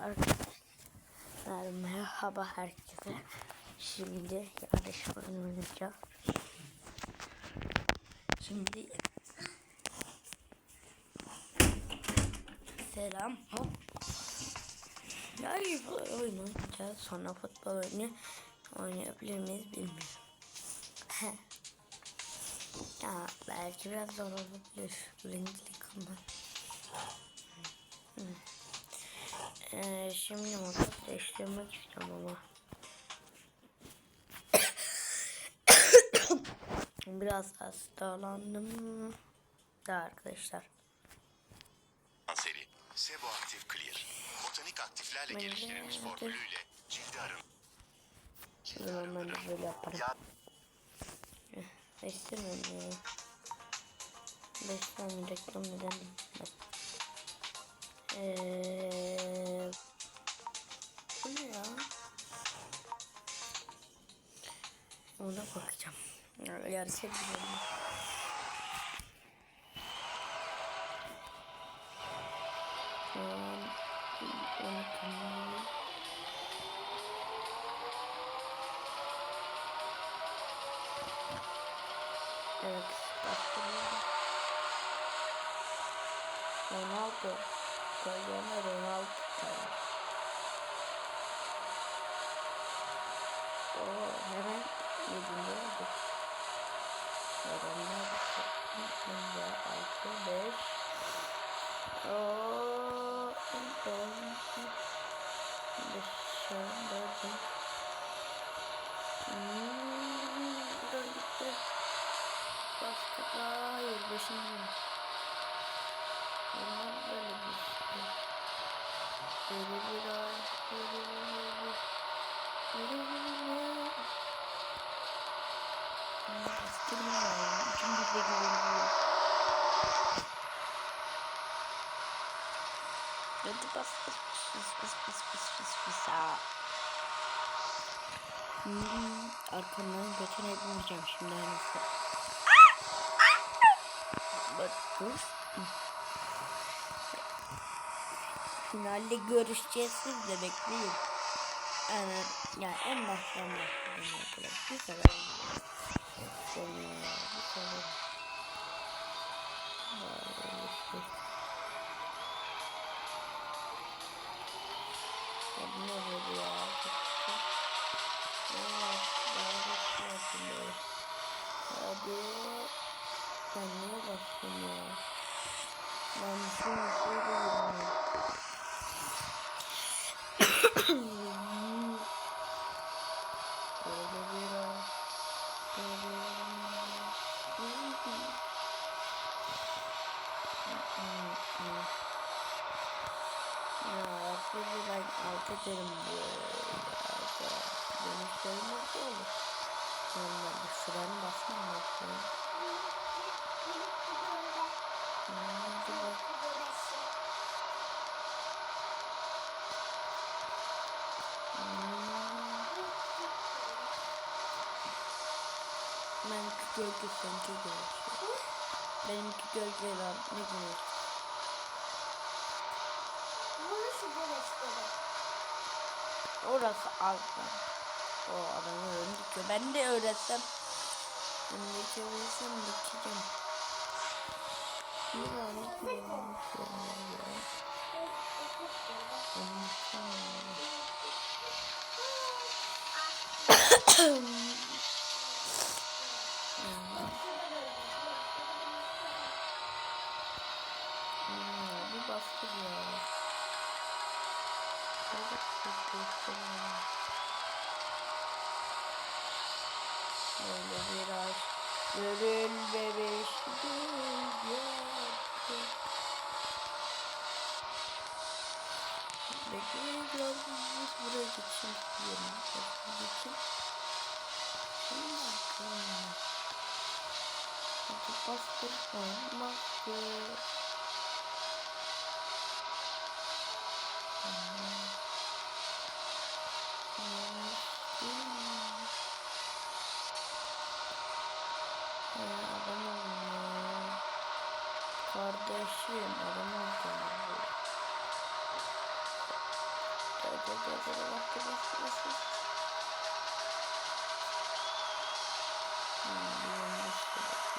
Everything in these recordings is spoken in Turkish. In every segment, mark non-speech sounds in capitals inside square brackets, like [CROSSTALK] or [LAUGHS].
Arkadaşlar merhaba herkese. Şimdi yarış oyunu oynayacağız. Şimdi selam. Hop. Yarış oyunu oynayacağız. Sonra futbol oyunu oynayabilir miyiz bilmiyorum. [LAUGHS] ya belki biraz zor olabilir. Birincilik ama. Hı. Ee, şimdi motor değiştirmek istiyorum ama. [COUGHS] Biraz hastalandım da arkadaşlar. Kanseri, Seboaktif Clear, botanik aktiflerle Ben de- geliştirilmiş formülüyle cildi arın. O zaman ben de böyle yaparım. Ya- Değiştirmem ya. Beş tane reklam neden? Eee... Bu ne ya? Ona bakacağım. Ya, yarışa gidiyorum. Şu Oo, hemen yedinci oldu. Ronaldo. Şimdi altı, beş. Oo, dön. Beş, dördüm. Hmm, döndükçe. Başka hayır beşinci. Onlar böyle bir şey. Böyle bir ay, böyle bir ay, böyle bir ay. Bastır. Pis pis pis pis pis pis. Aa. Hmm, arkamdan götüne etmeyeceğim şimdi aynısı. Bak dur. Finalde görüşeceğiz siz de bekleyin. Yani, yani en baştan başladım arkadaşlar. Bir sefer. Sonra bir sefer. Ya bu ne böyle ya? Evet, daha başlasın böyle. Hadi. Ben niye bastım ya? Ben şunu söyleyeyim. Böyle biraz. Aslında ben alt ederim böyle. Dönüşlerim nasıl olur? Yani bu freni basmam lazım. Hadi bak. Benimki gölge seninki gölge. Benimki gölge lan ne güneş. Orası alttan. O adamı dikiyor. Ben de öğretsem. Ben de çevirsem dikeceğim. Bir lanet olmuş ya. Hmm, Böyle biraz görül bebeş Bekleyin biraz biz buraya geçin diyelim. Geçin. Şimdi bakalım. Bastır bastır. Kardeşim adam olmuyor. Evet evet evet evet bastır bastır bastır. Hmm, bir yanlış dedik,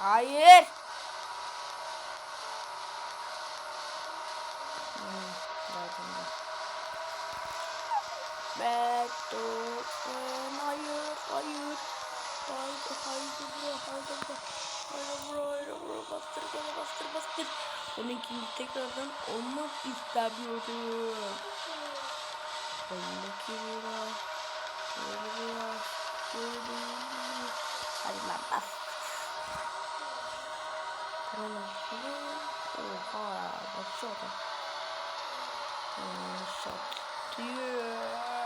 Hayır. Sen hayır, hayır. Haydi, haydi bro, haydi bro. Haydi bro, haydi bro. Bastır, bana bastır, bastır. Onun ikinci tekrardan olmak istemiyorum. Ondaki biraz. Şöyle biraz. Şöyle biraz. Hadi lan bas. Tamam. Oha, baksana. Hmm, satıyor.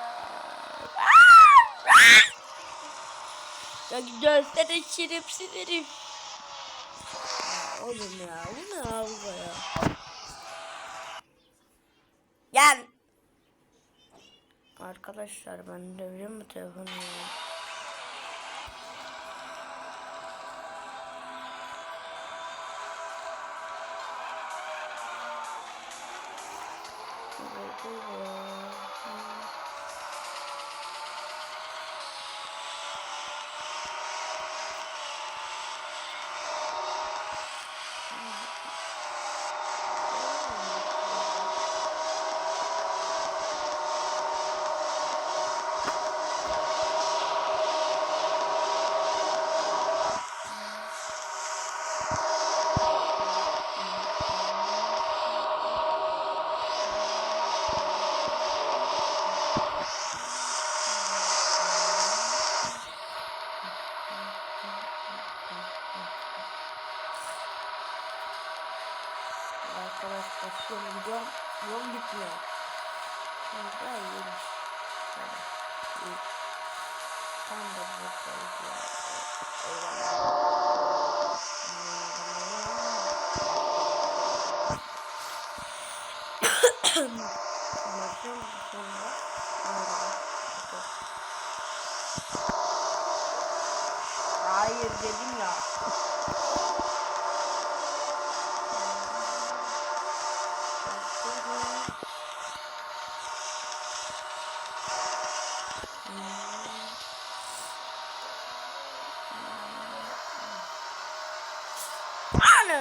Ya görsene şerefsiz herif. Oğlum ya bu ne abla ya. Gel. Arkadaşlar ben döveceğim bu telefonu ya. Tam da buradayız ya. Maçın sonunda Hayır dedim Ana!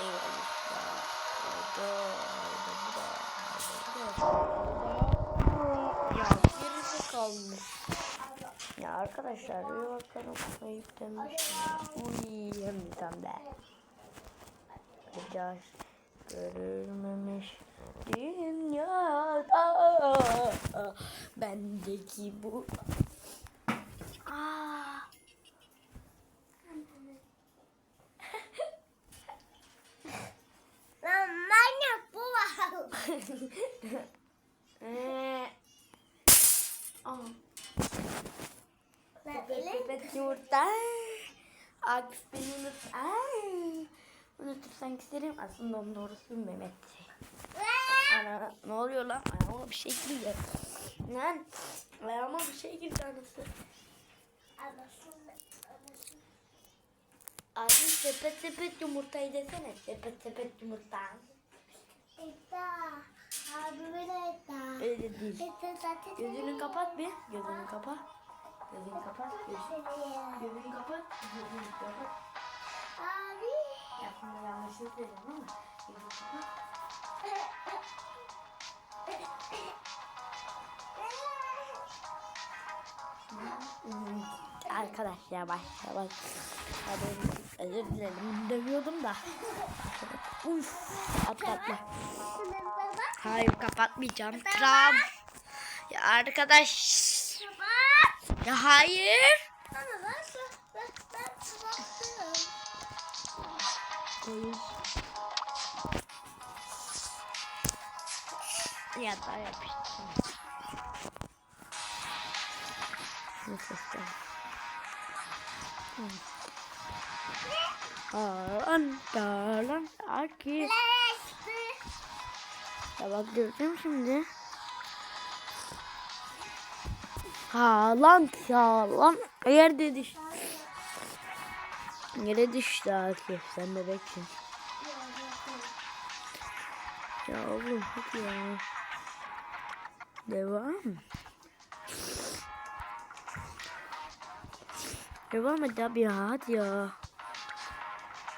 Eyvallah orada, burada. Ya gerisi kalmış. Ya arkadaşlar bir bakalım ayıp demiş. Uy hem bir tane de. Bakacağız. Görülmemiş dünyada bendeki bu Aa. Lan manyak bu var. Ee, Aa. Lan Sepet yumurta. Akif beni unut. Ay. Unutursan isterim. Aslında onun doğrusu Mehmet. Ana ne oluyor lan? Ayağıma bir şey girdi. Lan ayağıma bir şey girdi anası. Abi sepet sepet yumurtayı desene. Sepet sepet yumurta. Eda. Abi beni Eda. Öyle değil. Eda zaten Gözünü kapat bir. Gözünü kapat. Gözünü kapat. Göz, seni. gözünü kapat. Gözünü kapat. Abi. Ya şimdi yanlışlıkla dedim ama. Gözünü kapat. [LAUGHS] Arkadaşlar başla bak. Hadi özür dilerim. Dövüyordum da. Uf, atlatma. Hayır kapatmayacağım. Kram. Ya arkadaş. Ya hayır. Ama ben ben. Ya da yapıştım. İşte. Alan dalan Akif. Ya bak göreceğim şimdi. Haaland Haaland yerde düştü. Yere düştü Akif sen bebeksin. Ya oğlum hadi ya. Devam. Devam et abi ya hadi ya.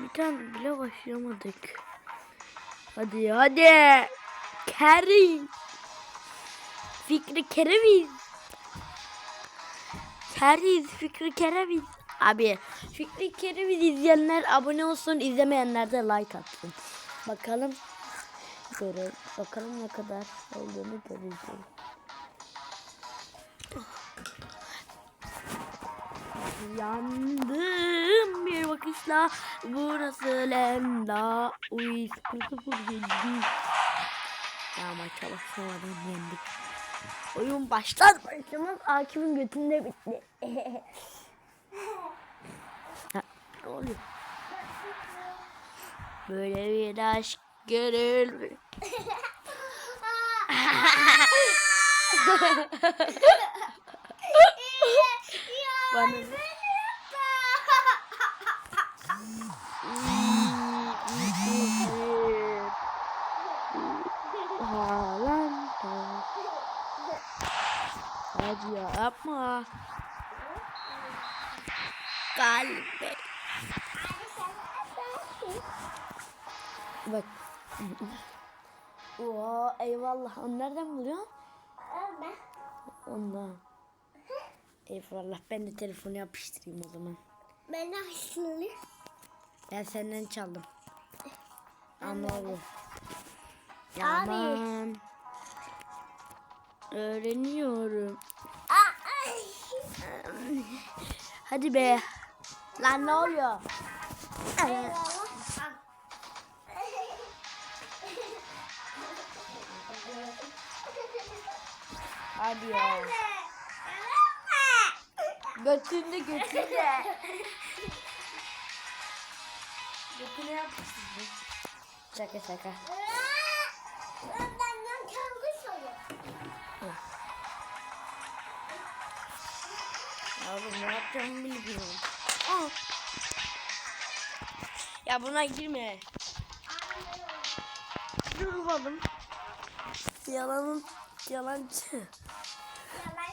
Bir tane bile başlamadık. Hadi hadi. Kerim. Fikri Kereviz. Keriz Fikri Kereviz. Abi Fikri Kereviz izleyenler abone olsun izlemeyenler de like atsın. Bakalım. Göre, bakalım ne kadar olduğunu göreceğiz. Yandım bir bakışla burası Lenda Uy 0 yendik Ya maça başlamadan yendik Oyun başlar başlamaz Akif'in götünde bitti. [LAUGHS] Ha, Ne oluyor? Böyle bir aşk görülmüş [LAUGHS] Bana [LAUGHS] Hadi ya yapma. Kalbe. Bak. Oha eyvallah. Onu nereden buluyorsun? Ondan. Eyvallah. Ben de telefonu yapıştırayım o zaman. Ben aslında Ben senden çaldım. Anladım. Yaman. Öğreniyorum. Hadi be. Lan ne oluyor? Hadi ya. Götünde götünde. Götüne yapmışsın. Şaka şaka. Oğlum ne yapacağımı bilmiyorum. Aa. Ya buna girme. Durmadım. Yalanın yalancı. Yalan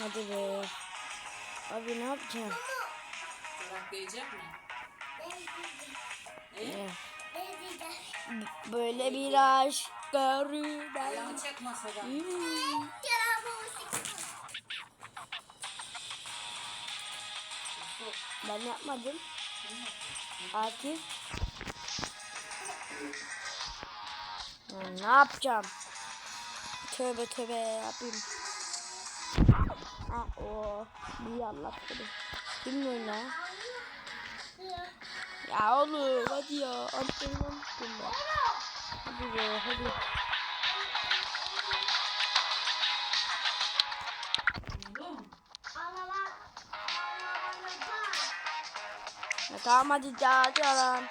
Hadi be. Abi ne yapacağım? Mi? Ya, Ne? Böyle bir aşk görüyorum. Ayağını çek masadan. Hmm. Ben yapmadım. Akif. Ne yapacağım? Tövbe tövbe yapayım. Ha o bir anlattı. Bilmiyorum ya. Ya oğlum hadi ya. Antrenman üstünde. Hadi be hadi. Ya tamam hadi ya hadi ya lan.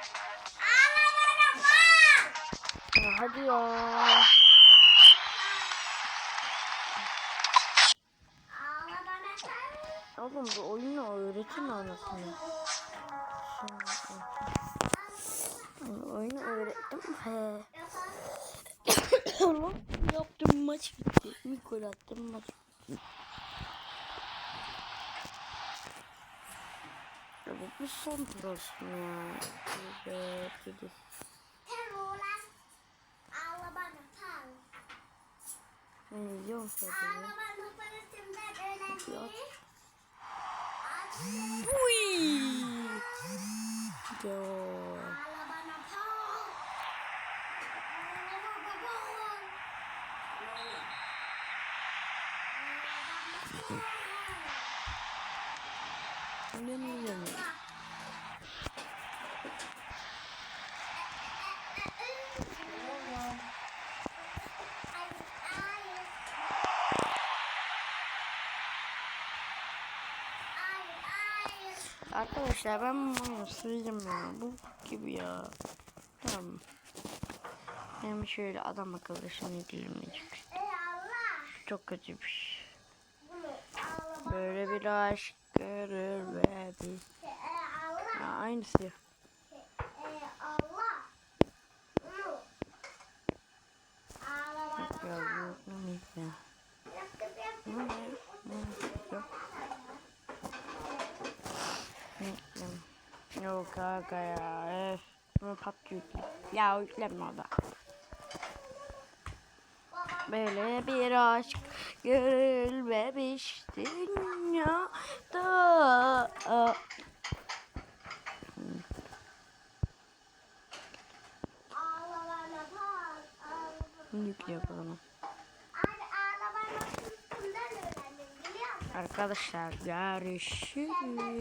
Ya hadi ya. Oğlum bu oyunu öğretin anasını. Şimdi, oyunu öğrettim. He. [COUGHS] Yaptım maç bitti. Gol attım maç bitti. Ya bu bir son tur olsun ya. Evet, bir de- Ben Uy. Yo. Ağlamana Arkadaşlar ben bunu sildim ya. Bu gibi ya. Tamam. Hem şöyle adam akıllı şunu gülmeyecek. Çok kötü bir şey. Böyle bir aşk görür ve bir... Ha, aynısı. Yok ya bu ne ya? Ne? Yok. Ne? Yok kanka ya. Öf. Bunu PUBG. Ya yükleme o. Böyle bir aşk görülmemiş dünyada. Yükle yapalım. Arkadaşlar görüşürüz.